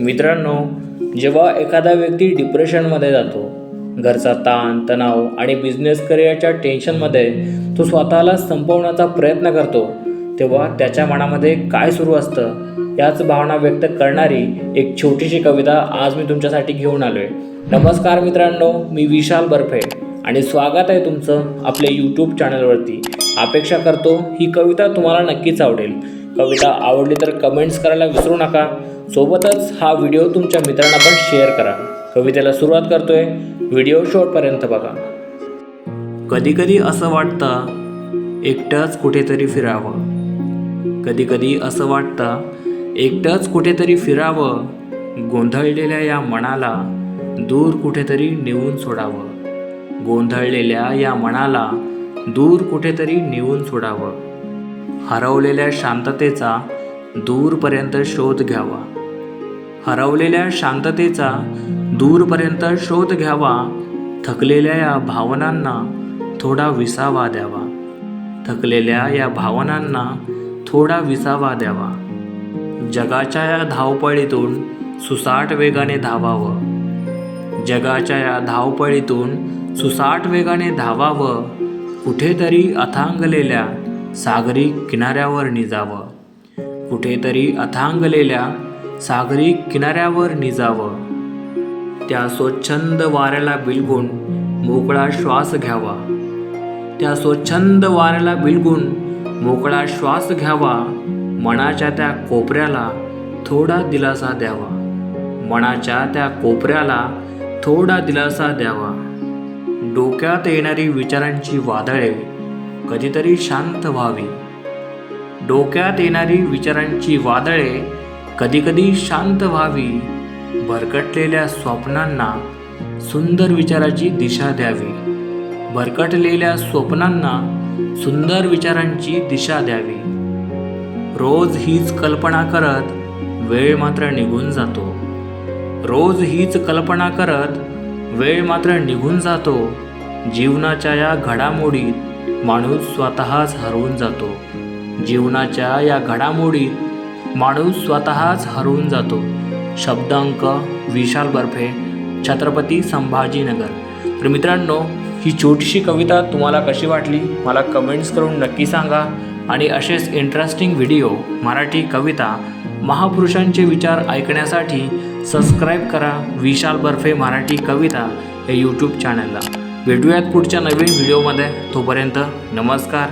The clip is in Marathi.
मित्रांनो जेव्हा एखादा व्यक्ती डिप्रेशनमध्ये जातो घरचा ताण तणाव आणि बिझनेस करिअरच्या टेन्शनमध्ये तो स्वतःला संपवण्याचा प्रयत्न करतो तेव्हा त्याच्या मनामध्ये काय सुरू असतं याच भावना व्यक्त करणारी एक छोटीशी कविता आज मी तुमच्यासाठी घेऊन आलो आहे नमस्कार मित्रांनो मी विशाल बर्फे आणि स्वागत आहे तुमचं आपल्या यूट्यूब चॅनलवरती अपेक्षा करतो ही कविता तुम्हाला नक्कीच आवडेल. कविता आवडली तर कमेंट्स करायला विसरू नका. सोबतच हा व्हिडिओ तुमच्या मित्रांना पण शेअर करा. कवितेला सुरुवात करतोय. व्हिडिओ शेवटपर्यंत बघा. कधी कधी असं वाटतं एकटंच कुठेतरी फिरावं. कधी कधी असं वाटतं एकटंच कुठेतरी फिरावं. गोंधळलेल्या या मनाला दूर कुठेतरी नेऊन सोडावं. गोंधळलेल्या या मनाला दूर कुठेतरी नेऊन सोडावं. हरवलेल्या शांततेचा दूरपर्यंत शोध घ्यावा. हरवलेल्या शांततेचा दूरपर्यंत शोध घ्यावा. थकलेल्या या भावनांना थोडा विसावा द्यावा. थकलेल्या या भावनांना थोडा विसावा द्यावा. जगाच्या या धावपळीतून सुसाट वेगाने धावावं. जगाच्या या धावपळीतून सुसाट वेगाने धावावं. कुठेतरी अथांगलेल्या सागरी किनाऱ्यावर निजावं. कुठेतरी अथांगलेल्या सागरी किनाऱ्यावर निजावं. त्या स्वच्छंद वाऱ्याला बिलगून मोकळा श्वास घ्यावा. त्या स्वच्छंद वाऱ्याला बिलगून मोकळा श्वास घ्यावा. मनाच्या त्या कोपऱ्याला थोडा दिलासा द्यावा. मनाच्या त्या कोपऱ्याला थोडा दिलासा द्यावा. डोक्यात येणारी विचारांची वादळे कधीतरी शांत व्हावी. डोक्यात येणारी विचारांची वादळे कधीकधी शांत व्हावी. भरकटलेल्या स्वप्नांना सुंदर विचाराची दिशा द्यावी. भरकटलेल्या स्वप्नांना सुंदर विचारांची दिशा द्यावी. रोज हीच कल्पना करत वेळ मात्र निघून जातो. रोज हीच कल्पना करत वेळ मात्र निघून जातो. जीवनाच्या या घडामोडीत माणूस स्वतःच हरवून जातो. जीवनाच्या या घडामोडीत माणूस स्वतःच हरवून जातो. शब्दांक विशाल बर्फे छत्रपती संभाजीनगर. तर मित्रांनो ही छोटीशी कविता तुम्हाला कशी वाटली? मला कमेंट्स करून नक्की सांगा. आणि असेच इंटरेस्टिंग व्हिडिओ मराठी कविता महापुरुषांचे विचार ऐकण्यासाठी सबस्क्राईब करा विशाल बर्फे मराठी कविता या यूट्यूब चॅनलला भेटूयात पुढच्या नवीन व्हिडिओमध्ये. तोपर्यंत नमस्कार.